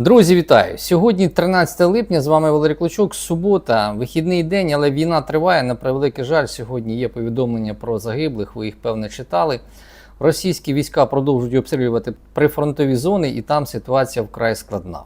Друзі, вітаю! Сьогодні 13 липня. З вами Валерій Клочок. Субота, вихідний день, але війна триває. На превеликий жаль, сьогодні є повідомлення про загиблих. Ви їх певне читали. Російські війська продовжують обстрілювати прифронтові зони, і там ситуація вкрай складна.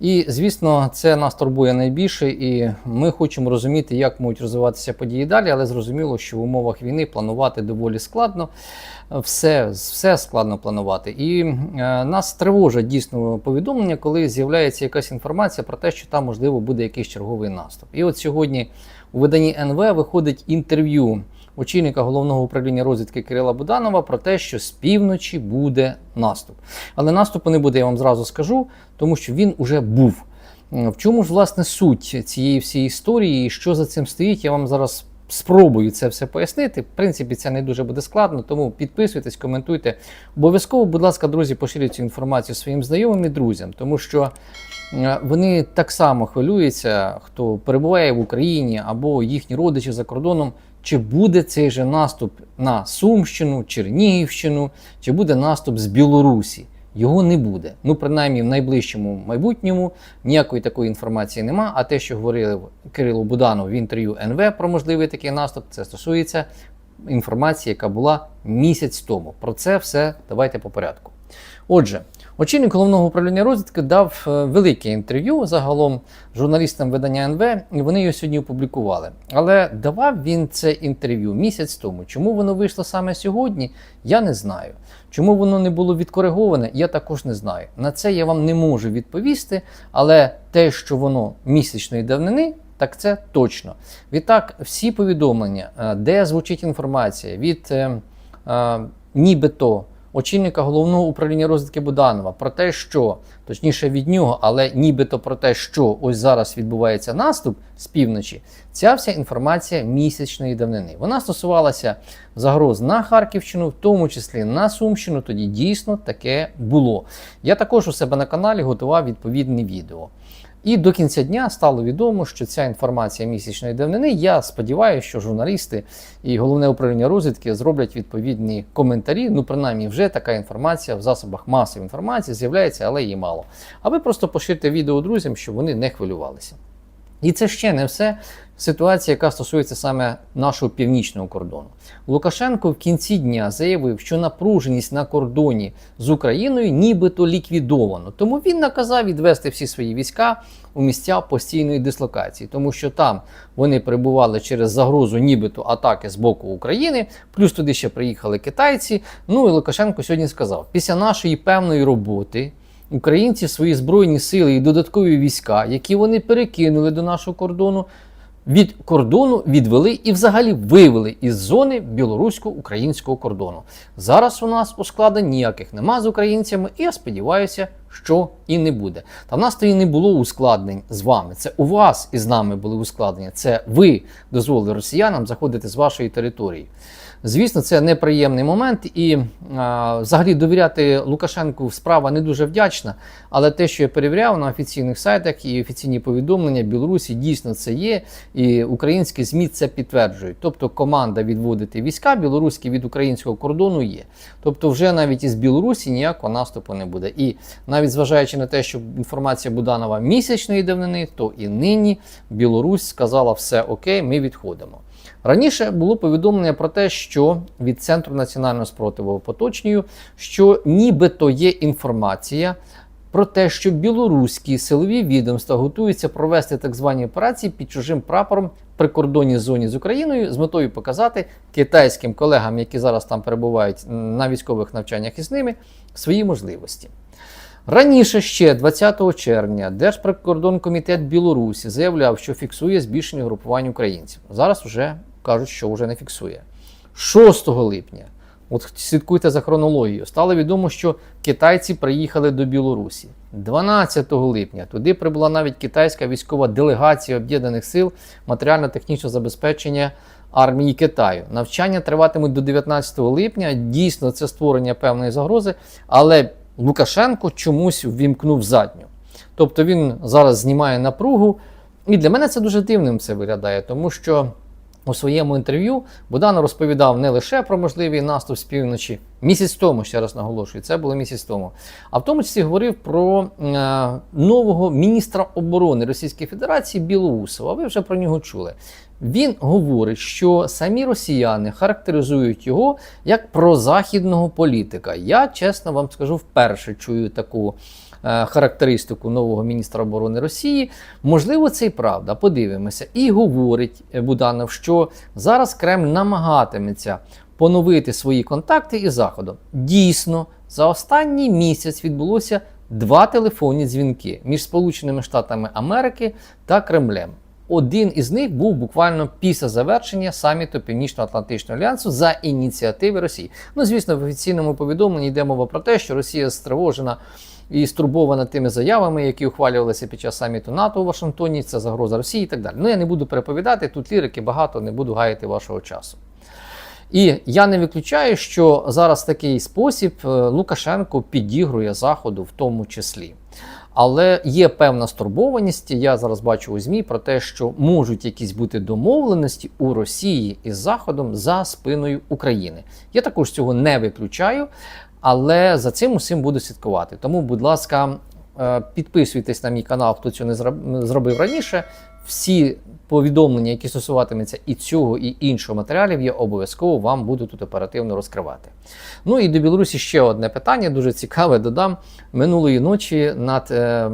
І звісно, це нас турбує найбільше, і ми хочемо розуміти, як можуть розвиватися події далі, але зрозуміло, що в умовах війни планувати доволі складно. Все, все складно планувати. І е, нас тривожить дійсно повідомлення, коли з'являється якась інформація про те, що там можливо буде якийсь черговий наступ. І от сьогодні у виданні НВ виходить інтерв'ю очільника головного управління розвідки Кирила Буданова про те, що з півночі буде наступ. Але наступу не буде, я вам зразу скажу, тому що він уже був. В чому ж власне суть цієї всієї історії, і що за цим стоїть, я вам зараз спробую це все пояснити. В принципі, це не дуже буде складно, тому підписуйтесь, коментуйте. Обов'язково, будь ласка, друзі, поширюйте цю інформацію своїм знайомим і друзям, тому що е, вони так само хвилюються, хто перебуває в Україні або їхні родичі за кордоном. Чи буде цей же наступ на Сумщину, Чернігівщину, чи буде наступ з Білорусі? Його не буде. Ну, принаймні, в найближчому майбутньому ніякої такої інформації нема. А те, що говорили Кирило Буданов в інтерв'ю НВ про можливий такий наступ, це стосується інформації, яка була місяць тому. Про це все давайте по порядку. Отже, очільник головного управління розвідки дав е, велике інтерв'ю загалом журналістам видання НВ, і вони його сьогодні опублікували. Але давав він це інтерв'ю місяць тому. Чому воно вийшло саме сьогодні, я не знаю. Чому воно не було відкориговане, я також не знаю. На це я вам не можу відповісти, але те, що воно місячної давнини, так це точно. Відтак, всі повідомлення, е, де звучить інформація від е, е, нібито очільника головного управління розвідки Буданова про те, що точніше від нього, але нібито про те, що ось зараз відбувається наступ з півночі, ця вся інформація місячної давнини. Вона стосувалася загроз на Харківщину, в тому числі на Сумщину. Тоді дійсно таке було. Я також у себе на каналі готував відповідне відео. І до кінця дня стало відомо, що ця інформація місячної давнини. Я сподіваюся, що журналісти і головне управління розвідки зроблять відповідні коментарі. Ну, принаймні, вже така інформація в засобах масової інформації з'являється, але її мало. А ви просто поширте відео друзям, щоб вони не хвилювалися. І це ще не все. Ситуація, яка стосується саме нашого північного кордону. Лукашенко в кінці дня заявив, що напруженість на кордоні з Україною нібито ліквідовано. Тому він наказав відвести всі свої війська у місця постійної дислокації, тому що там вони перебували через загрозу, нібито атаки з боку України. Плюс туди ще приїхали китайці. Ну і Лукашенко сьогодні сказав: після нашої певної роботи. Українці свої збройні сили і додаткові війська, які вони перекинули до нашого кордону, від кордону відвели і взагалі вивели із зони білорусько-українського кордону. Зараз у нас ускладнень ніяких нема з українцями, і я сподіваюся, що і не буде. Та в нас то і не було ускладнень з вами. Це у вас і з нами були ускладнення. Це ви дозволили росіянам заходити з вашої території. Звісно, це неприємний момент, і а, взагалі довіряти Лукашенку справа не дуже вдячна. Але те, що я перевіряв на офіційних сайтах і офіційні повідомлення Білорусі, дійсно це є, і українські ЗМІ це підтверджують. Тобто команда відводити війська білоруські від українського кордону є. Тобто, вже навіть із Білорусі ніякого наступу не буде. І навіть зважаючи на те, що інформація Буданова місячної давнини, то і нині Білорусь сказала все окей, ми відходимо. Раніше було повідомлення про те, що від Центру національного спротиву поточнюю, що нібито є інформація про те, що білоруські силові відомства готуються провести так звані операції під чужим прапором при кордонній зоні з Україною з метою показати китайським колегам, які зараз там перебувають на військових навчаннях із ними, свої можливості. Раніше ще 20 червня Держприкордонкомітет Білорусі заявляв, що фіксує збільшення групувань українців. Зараз вже кажуть, що вже не фіксує. 6 липня, от слідкуйте за хронологією, стало відомо, що китайці приїхали до Білорусі. 12 липня туди прибула навіть китайська військова делегація Об'єднаних сил матеріально-технічного забезпечення армії Китаю. Навчання триватимуть до 19 липня. Дійсно, це створення певної загрози, але Лукашенко чомусь ввімкнув задню. Тобто він зараз знімає напругу. І для мене це дуже дивним це виглядає, тому що У своєму інтерв'ю Буданов розповідав не лише про можливий наступ з півночі, місяць тому, ще раз наголошую, це було місяць тому, а в тому числі говорив про е, нового міністра оборони Російської Федерації Білоусова. Ви вже про нього чули. Він говорить, що самі росіяни характеризують його як прозахідного політика. Я чесно вам скажу, вперше чую таку е, характеристику нового міністра оборони Росії. Можливо, це і правда. Подивимося. І говорить Буданов, що зараз Кремль намагатиметься поновити свої контакти із Заходом. Дійсно, за останній місяць відбулося два телефонні дзвінки між Сполученими Штатами Америки та Кремлем. Один із них був буквально після завершення саміту Північно-Атлантичного альянсу за ініціативи Росії. Ну, звісно, в офіційному повідомленні йде мова про те, що Росія стривожена і стурбована тими заявами, які ухвалювалися під час саміту НАТО у Вашингтоні. Це загроза Росії і так далі. Ну я не буду переповідати тут лірики багато, не буду гаяти вашого часу. І я не виключаю, що зараз такий спосіб е, Лукашенко підігрує Заходу в тому числі. Але є певна стурбованість. Я зараз бачу у ЗМІ про те, що можуть якісь бути домовленості у Росії із Заходом за спиною України. Я також цього не виключаю, але за цим усім буду слідкувати. Тому, будь ласка, е, підписуйтесь на мій канал, хто цього не зроб- зробив раніше. Всі повідомлення, які стосуватимуться і цього, і іншого матеріалів, я обов'язково вам буду тут оперативно розкривати. Ну і до Білорусі ще одне питання, дуже цікаве. Додам минулої ночі над е,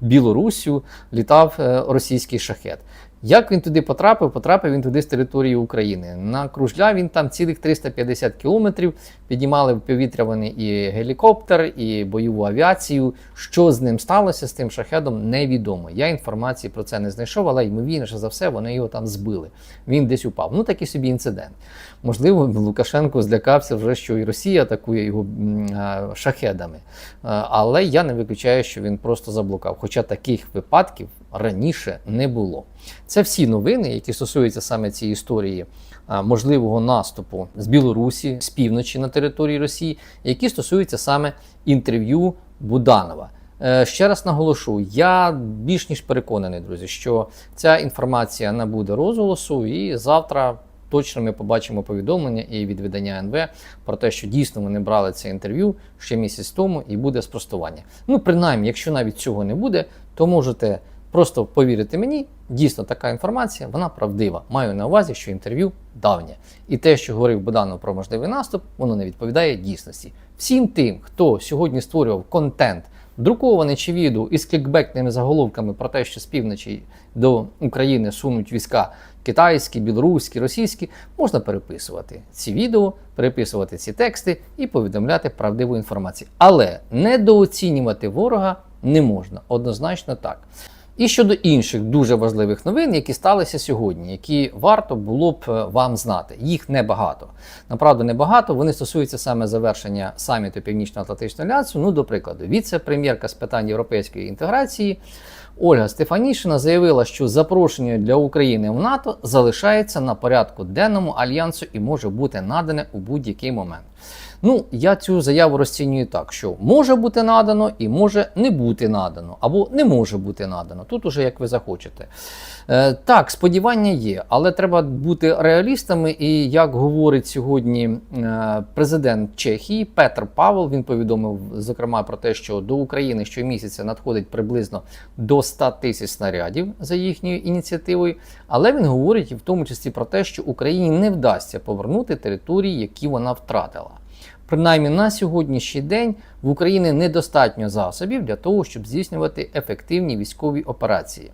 Білорусю літав е, російський шахет. Як він туди потрапив? Потрапив він туди з території України. На кружля він там цілих 350 кілометрів. Піднімали в повітря вони і гелікоптер, і бойову авіацію. Що з ним сталося з тим шахедом, невідомо. Я інформації про це не знайшов, але ймовірніше за все, вони його там збили. Він десь упав. Ну такий собі інцидент. Можливо, Лукашенко злякався вже, що і Росія атакує його шахедами. Але я не виключаю, що він просто заблукав. Хоча таких випадків раніше не було. Це всі новини, які стосуються саме цієї історії можливого наступу з Білорусі, з півночі на території Росії, які стосуються саме інтерв'ю Буданова. Е, Ще раз наголошу, я більш ніж переконаний, друзі, що ця інформація набуде розголосу, і завтра точно ми побачимо повідомлення і від видання НВ про те, що дійсно вони брали це інтерв'ю ще місяць тому, і буде спростування. Ну, принаймні, якщо навіть цього не буде, то можете просто повірити мені. Дійсно, така інформація, вона правдива. Маю на увазі, що інтерв'ю давнє. І те, що говорив Боданов про можливий наступ, воно не відповідає дійсності. Всім тим, хто сьогодні створював контент, друкований чи відео із клікбектними заголовками про те, що з півночі до України сунуть війська китайські, білоруські, російські, можна переписувати ці відео, переписувати ці тексти і повідомляти правдиву інформацію. Але недооцінювати ворога не можна, однозначно так. І щодо інших дуже важливих новин, які сталися сьогодні, які варто було б е, вам знати. Їх небагато. Направду небагато. Вони стосуються саме завершення саміту Північно-Атлантичного альянсу. Ну, до прикладу, віце-прем'єрка з питань європейської інтеграції Ольга Стефанішина заявила, що запрошення для України в НАТО залишається на порядку денному альянсу і може бути надане у будь-який момент. Ну, я цю заяву розцінюю так, що може бути надано і може не бути надано, або не може бути надано. Тут уже як ви захочете. Е, так, сподівання є, але треба бути реалістами. І як говорить сьогодні е, президент Чехії Петр Павел, він повідомив зокрема про те, що до України щомісяця надходить приблизно до 100 тисяч снарядів за їхньою ініціативою. Але він говорить і в тому числі про те, що Україні не вдасться повернути території, які вона втратила. Принаймні на сьогоднішній день в Україні недостатньо засобів для того, щоб здійснювати ефективні військові операції.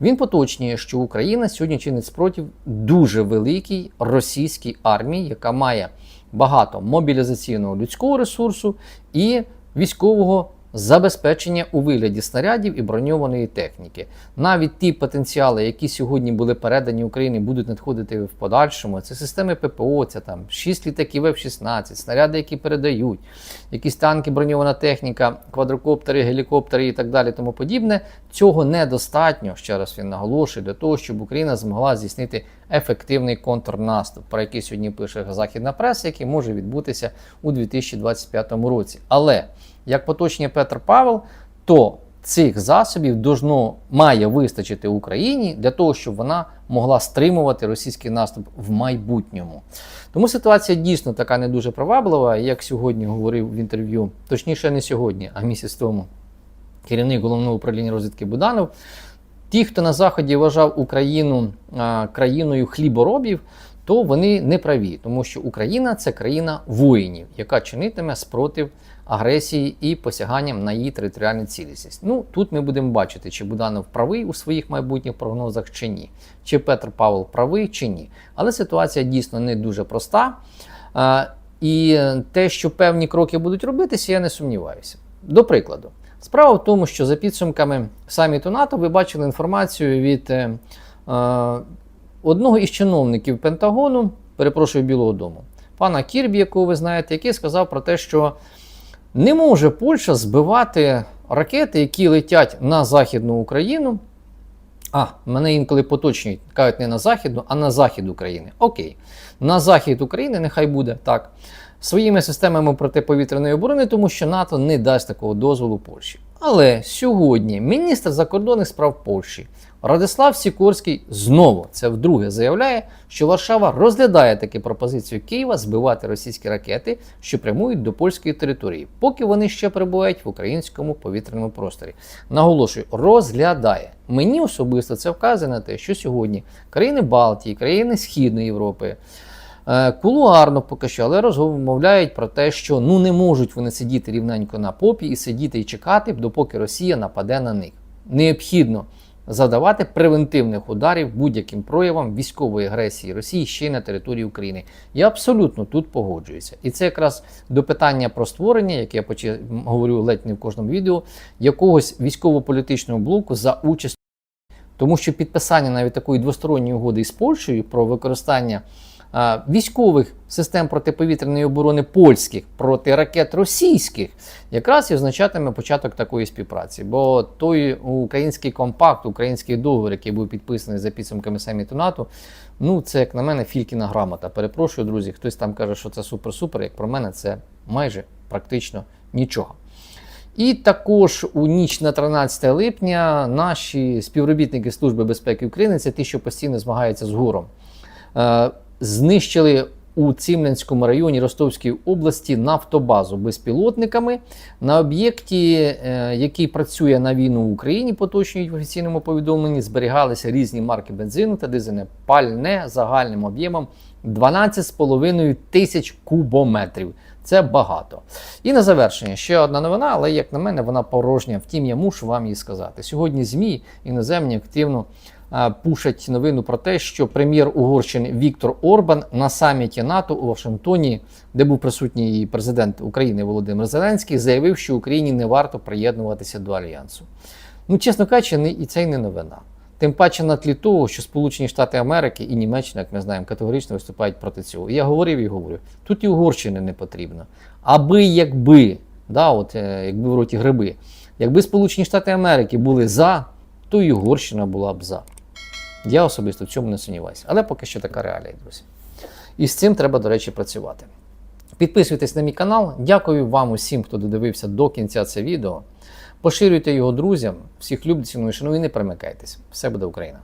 Він поточнює, що Україна сьогодні чинить спротив дуже великій російській армії, яка має багато мобілізаційного людського ресурсу і військового забезпечення у вигляді снарядів і броньованої техніки. Навіть ті потенціали, які сьогодні були передані Україні, будуть надходити в подальшому. Це системи ППО, це там 6 літаків F-16, снаряди, які передають, якісь танки, броньована техніка, квадрокоптери, гелікоптери і так далі. Тому подібне. Цього недостатньо, ще раз він наголошує, для того, щоб Україна змогла здійснити ефективний контрнаступ, про який сьогодні пише західна преса, який може відбутися у 2025 році. Але як поточнює Петр Павел, то цих засобів должно, має вистачити Україні для того, щоб вона могла стримувати російський наступ в майбутньому. Тому ситуація дійсно така не дуже приваблива, як сьогодні говорив в інтерв'ю, точніше, не сьогодні, а місяць тому керівник головного управління розвідки Буданов. Ті, хто на Заході вважав Україну країною хліборобів, то вони не праві, тому що Україна це країна воїнів, яка чинитиме спротив агресії і посяганням на її територіальну цілісність. Ну тут ми будемо бачити, чи Буданов правий у своїх майбутніх прогнозах чи ні, чи Петр Павел правий чи ні. Але ситуація дійсно не дуже проста. І те, що певні кроки будуть робитися, я не сумніваюся. До прикладу, справа в тому, що за підсумками саміту НАТО ви бачили інформацію від е, е, одного із чиновників Пентагону, перепрошую Білого Дому, пана Кірбі, якого ви знаєте, який сказав про те, що не може Польща збивати ракети, які летять на Західну Україну. А, мене інколи поточнюють, кажуть не на Західну, а на захід України. Окей. На захід України нехай буде так. Своїми системами протиповітряної оборони, тому що НАТО не дасть такого дозволу Польщі. Але сьогодні міністр закордонних справ Польщі Радислав Сікорський знову це вдруге заявляє, що Варшава розглядає таки пропозицію Києва збивати російські ракети, що прямують до польської території, поки вони ще перебувають в українському повітряному просторі. Наголошую, розглядає. Мені особисто це вказує на те, що сьогодні країни Балтії, країни Східної Європи. Е, Кулуарно поки що, але розмовляють про те, що ну не можуть вони сидіти рівненько на попі і сидіти і чекати, допоки Росія нападе на них. Необхідно задавати превентивних ударів будь-яким проявам військової агресії Росії ще й на території України. Я абсолютно тут погоджуюся. І це якраз до питання про створення, яке я почав, говорю ледь не в кожному відео, якогось військово-політичного блоку за участь. Тому що підписання навіть такої двосторонньої угоди із Польщею про використання військових систем протиповітряної оборони польських проти ракет російських, якраз і означатиме початок такої співпраці. Бо той український компакт, український договір, який був підписаний за підсумками саміту НАТО, ну це як на мене фількіна грамота. Перепрошую, друзі, хтось там каже, що це супер-супер. Як про мене, це майже практично нічого. І також у ніч на 13 липня наші співробітники Служби безпеки України, це ті, що постійно змагаються з гуром, е, знищили у Цімлянському районі Ростовської області нафтобазу безпілотниками на об'єкті, е, який працює на війну в Україні, поточнюють в офіційному повідомленні, зберігалися різні марки бензину та дизельне пальне загальним об'ємом 12,5 тисяч кубометрів. Це багато. І на завершення ще одна новина, але як на мене, вона порожня. Втім, я мушу вам її сказати. Сьогодні ЗМІ іноземні активно пушать новину про те, що прем'єр Угорщини Віктор Орбан на саміті НАТО у Вашингтоні, де був присутній президент України Володимир Зеленський, заявив, що Україні не варто приєднуватися до альянсу. Ну, чесно кажучи, не- і це й не новина. Тим паче на тлі того, що Сполучені Штати Америки і Німеччина, як ми знаємо, категорично виступають проти цього. Я говорив і говорю, тут і Угорщини не потрібно. Аби якби, да, от, е, якби в роті гриби, якби Сполучені Штати Америки були за, то і Угорщина була б за. Я особисто в цьому не сумніваюся. Але поки що така реалія, друзі. І з цим треба, до речі, працювати. Підписуйтесь на мій канал. Дякую вам усім, хто додивився до кінця це відео. Поширюйте його друзям, всіх любить, ціную, шану і не перемикайтесь. Все буде Україна!